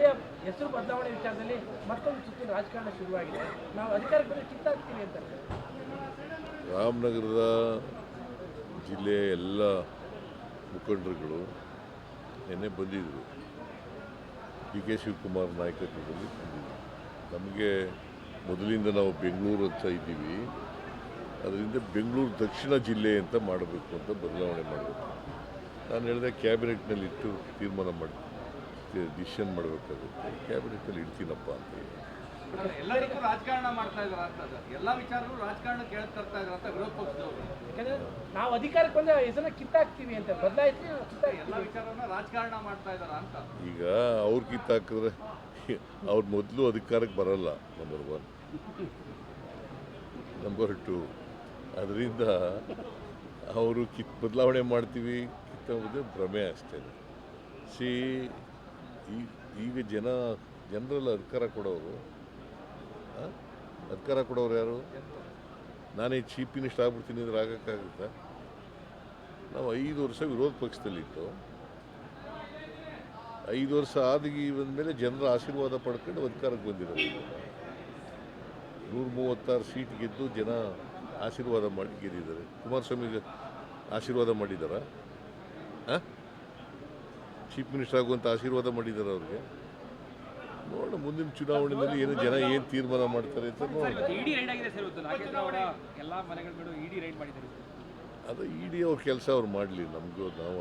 ಜಿಲ್ಲೆಯ ಹೆಸರು ಬದಲಾವಣೆ ವಿಚಾರದಲ್ಲಿ ಮತ್ತೊಂದು ಸುತ್ತಿನ ರಾಜಕಾರಣ ಶುರುವಾಗಿದೆ. ನಾವು ಅಧಿಕಾರಕ್ಕೆ ಬಂದರೆ ಕಿತ್ತಾಕ್ತೀವಿ ಅಂತ. ರಾಮನಗರದ ಜಿಲ್ಲೆಯ ಎಲ್ಲ ಮುಖಂಡರುಗಳು ನಿನ್ನೆ ಬಂದಿದ್ದರು ಡಿ ಕೆ ಶಿವಕುಮಾರ್ ನಾಯಕತ್ವದಲ್ಲಿ ಬಂದಿದ್ದರು ನಮಗೆ ಮೊದಲಿಂದ ನಾವು ಬೆಂಗಳೂರು ಅಂತ ಇದ್ದೀವಿ. ಅದರಿಂದ ಬೆಂಗಳೂರು ದಕ್ಷಿಣ ಜಿಲ್ಲೆ ಅಂತ ಮಾಡಬೇಕು ಅಂತ ಬದಲಾವಣೆ ಮಾಡಬೇಕು. ನಾನು ಹೇಳಿದೆ, ಕ್ಯಾಬಿನೆಟ್ನಲ್ಲಿ ಇಟ್ಟು ತೀರ್ಮಾನ ಮಾಡಿ ಡಿಸಿಷನ್ ಮಾಡಬೇಕಾಗುತ್ತೆ. ಕ್ಯಾಬಿನೆಟ್ನಲ್ಲಿ ಇಡ್ತೀನಪ್ಪ ಅಂತ ಹೇಳಿ. ಎಲ್ಲರಿಗೂ ರಾಜಕಾರಣ ಮಾಡ್ತಾ ಇದಾರ ಅಂತ ಅದು. ಎಲ್ಲಾ ವಿಚಾರಗಳು ರಾಜಕಾರಣ ಕೇಳಕ್ ತರ್ತಾ ಅಂತ ವಿರೋಧ ಪಕ್ಷದವರು. ಯಾಕಂದ್ರೆ ನಾವು ಅಧಿಕಾರಕ್ಕೆ ಬಂದರೆ ಹೆಸರನ್ನ ಕಿತ್ತಾಕ್ತೀವಿ ಅಂತ. ಬದಲಾಯಿಸಿ ಎಲ್ಲ ವಿಚಾರವನ್ನ ರಾಜಕಾರಣ ಮಾಡ್ತಾ ಇದಾರ ಅಂತ. ಈಗ ಅವ್ರು ಕಿತ್ತಾಕಿದ್ರೆ ಅವ್ರ ಮೊದಲು ಅಧಿಕಾರಕ್ಕೆ ಬರಲ್ಲ ನಂಬರ್ ಒನ್ ನಂಬರ್ ಟು ಅದರಿಂದ ಅವರು ಕಿತ್ ಬದಲಾವಣೆ ಮಾಡ್ತೀವಿ ಕಿತ್ತ ಭ್ರಮೆ ಅಷ್ಟೇ. ಸಿ ಈಗ ಜನ ಜನರಲ್ಲಿ ಅಧಿಕಾರ ಕೊಡೋರು? ಅಧಿಕಾರ ಕೊಡೋರು ಯಾರು? ನಾನೇ ಚೀಫ್ ಮಿನಿಸ್ಟರ್ ಆಗ್ಬಿಡ್ತೀನಿ ಅಂದ್ರೆ ಆಗೋಕ್ಕಾಗುತ್ತಾ? ನಾವು ಐದು ವರ್ಷ ವಿರೋಧ ಪಕ್ಷದಲ್ಲಿತ್ತು ಐದು ವರ್ಷ ಆದಿಗೆ ಬಂದಮೇಲೆ ಜನರ ಆಶೀರ್ವಾದ ಪಡ್ಕೊಂಡು ಅಧಿಕಾರಕ್ಕೆ ಬಂದಿರೋದು ನೂರ ಮೂವತ್ತಾರು ಸೀಟ್ ಗೆದ್ದು ಜನ ಆಶೀರ್ವಾದ ಮಾಡಿ ಗೆದ್ದಿದ್ದಾರೆ. ಕುಮಾರಸ್ವಾಮಿಗೆ ಆಶೀರ್ವಾದ ಮಾಡಿದಾರ ಚೀಫ್ ಮಿನಿಸ್ಟರ್ ಆಗುವಂಥ ಆಶೀರ್ವಾದ ಮಾಡಿದ್ದಾರೆ ಅವ್ರಿಗೆ. ನೋಡೋಣ ಮುಂದಿನ ಚುನಾವಣೆಯಲ್ಲಿ ಏನು ಜನ ಏನು ತೀರ್ಮಾನ ಮಾಡ್ತಾರೆ ಅಂತ ನೋಡೋಣ. ಇಡಿ ನಾಗೇಂದ್ರ ಅವರ ಅದು ಇಡೀ ಕೆಲಸ ಅವ್ರು ಮಾಡಲಿ ನಮಗೂ ನಾವು